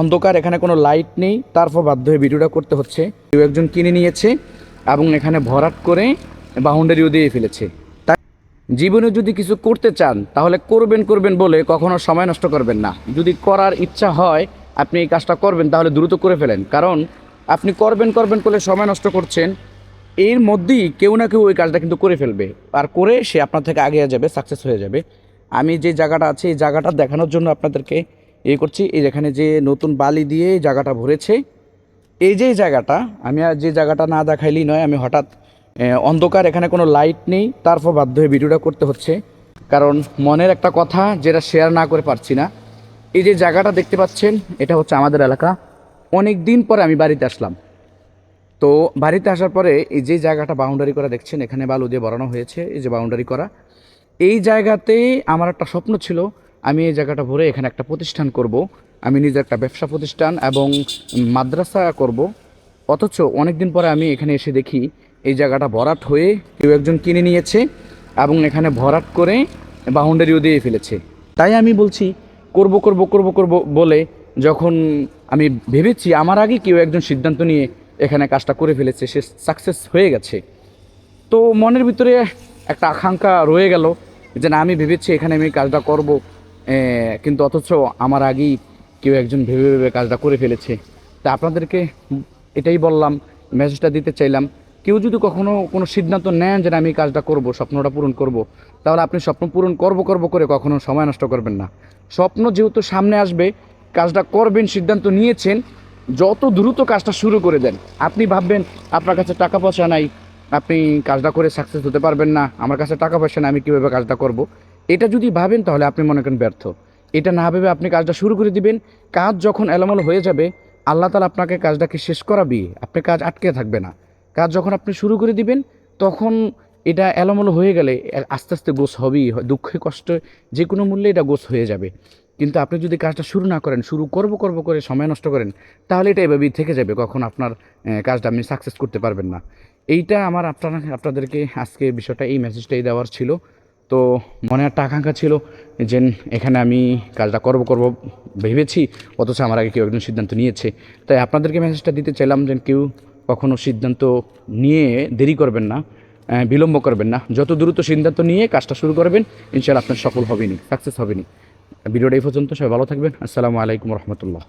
অন্ধকার, এখানে কোনো লাইট নেই। তারপর বাধ্য হয়ে ভিডিওটা করতে হচ্ছে। কেউ একজন কিনে নিয়েছে এবং এখানে ভরাট করে বাউন্ডারিও দিয়ে ফেলেছে। তাই জীবনে যদি কিছু করতে চান, তাহলে করবেন করবেন বলে কখনো সময় নষ্ট করবেন না। যদি করার ইচ্ছা হয়, আপনি এই কাজটা করবেন, তাহলে দ্রুত করে ফেলেন। কারণ আপনি করবেন করবেন করে সময় নষ্ট করছেন, এর মধ্যেই কেউ না কেউ ওই কাজটা কিন্তু করে ফেলবে। আর করে সে আপনার থেকে আগে যাবে সাকসেস হয়ে যাবে। আমি যে জায়গাটা আছে, এই জায়গাটা দেখানোর জন্য আপনাদেরকে ইয়ে করছি, এই যেখানে যে নতুন বালি দিয়ে জায়গাটা ভরেছে, এই যে জায়গাটা, আমি আর যে জায়গাটা না দেখাইলেই নয়, আমি হঠাৎ অন্ধকার, এখানে কোনো লাইট নেই, তারপর বাধ্য হয়ে ভিডিওটা করতে হচ্ছে। কারণ মনের একটা কথা যেটা শেয়ার না করে পারছি না। এই যে জায়গাটা দেখতে পাচ্ছেন, এটা হচ্ছে আমাদের এলাকা। অনেক দিন পরে আমি বাড়িতে আসলাম। তো বাড়িতে আসার পরে এই যে জায়গাটা বাউন্ডারি করা দেখছেন, এখানে বালু দিয়ে বরানো হয়েছে, এই যে বাউন্ডারি করা। এই জায়গাতে আমার একটা স্বপ্ন ছিল আমি এই জায়গাটা ভরে এখানে একটা প্রতিষ্ঠান করব। আমি নিজে একটা ব্যবসা প্রতিষ্ঠান এবং মাদ্রাসা করব। অথচ অনেক দিন পরে আমি এখানে এসে দেখি এই জায়গাটা ভরাট হয়ে কেউ একজন কিনে নিয়েছে এবং এখানে ভরাট করে বাউন্ডারিও দিয়ে ফেলেছে। তাই আমি বলছি, করব করব করব করব বলে যখন আমি ভেবেছি, আমার আগে কেউ একজন সিদ্ধান্ত নিয়ে এখানে কাজটা করে ফেলেছে, সে সাকসেস হয়ে গেছে। তো মনের ভিতরে একটা আকাঙ্ক্ষা রয়ে গেল যে না, আমি ভেবেছি এখানে আমি কাজটা করব। কিন্তু অথচ আমার আগেই কেউ একজন ভেবে ভেবে কাজটা করে ফেলেছে। তা আপনাদেরকে এটাই বললাম মেসেজটা দিতে চাইলাম, কেউ যদি কখনো কোনো সিদ্ধান্ত নেন যে আমি কাজটা করব, স্বপ্নটা পূরণ করব, তাহলে আপনি স্বপ্ন পূরণ করব করব করে কখনো সময় নষ্ট করবেন না। স্বপ্ন যেহেতু সামনে আসবে, কাজটা করবেন, সিদ্ধান্ত নিয়েছেন, যত দ্রুত কাজটা শুরু করে দেন, আপনি ভাববেন, আপনার কাছে টাকা পয়সা নাই, আপনি কাজটা করে সাকসেস হতে পারবেন না, আমার কাছে টাকা পয়সা না আমি কীভাবে কাজটা করব? এটা যদি ভাবেন তাহলে আপনি মনে করেন ব্যর্থ। এটা না ভেবে আপনি কাজটা শুরু করে দিবেন। কাজ যখন এলোমেলো হয়ে যাবে, আল্লাহ তালা আপনাকে কাজটাকে শেষ করাবি। আপনি কাজ আটকে থাকবে না। কাজ যখন আপনি শুরু করে দিবেন, তখন এটা এলোমেলো হয়ে গেলে আস্তে আস্তে গোছ হবেই। দুঃখে কষ্টে যে কোনো মূল্যে এটা গোছ হয়ে যাবে। কিন্তু আপনি যদি কাজটা শুরু না করেন, শুরু করব করব করে সময় নষ্ট করেন, তাহলে এটা এভাবেই থেকে যাবে। কখন আপনার কাজটা আপনি সাকসেস করতে পারবেন না। এইটা আমার আপনারা, আপনাদেরকে আজকে বিষয়টা, এই মেসেজটাই দেওয়ার ছিল। তো মনে একটা আকাঙ্ক্ষা ছিল যে এখানে আমি কাজটা করব করব ভেবেছি, অথচ আমার আগে কেউ একজন সিদ্ধান্ত নিয়েছে। তাই আপনাদেরকে মেসেজটা দিতে চাইলাম যে কেউ কখনও সিদ্ধান্ত নিয়ে দেরি করবেন না বিলম্ব করবেন না। যত দ্রুত সিদ্ধান্ত নিয়ে কাজটা শুরু করবেন, ইনশাআল্লাহ আপনার সফল হবেনি সাকসেস হবেনি ভিডিওটা এই পর্যন্ত, সবাই ভালো থাকবেন। আসসালামু আলাইকুম রহমতুল্লাহ।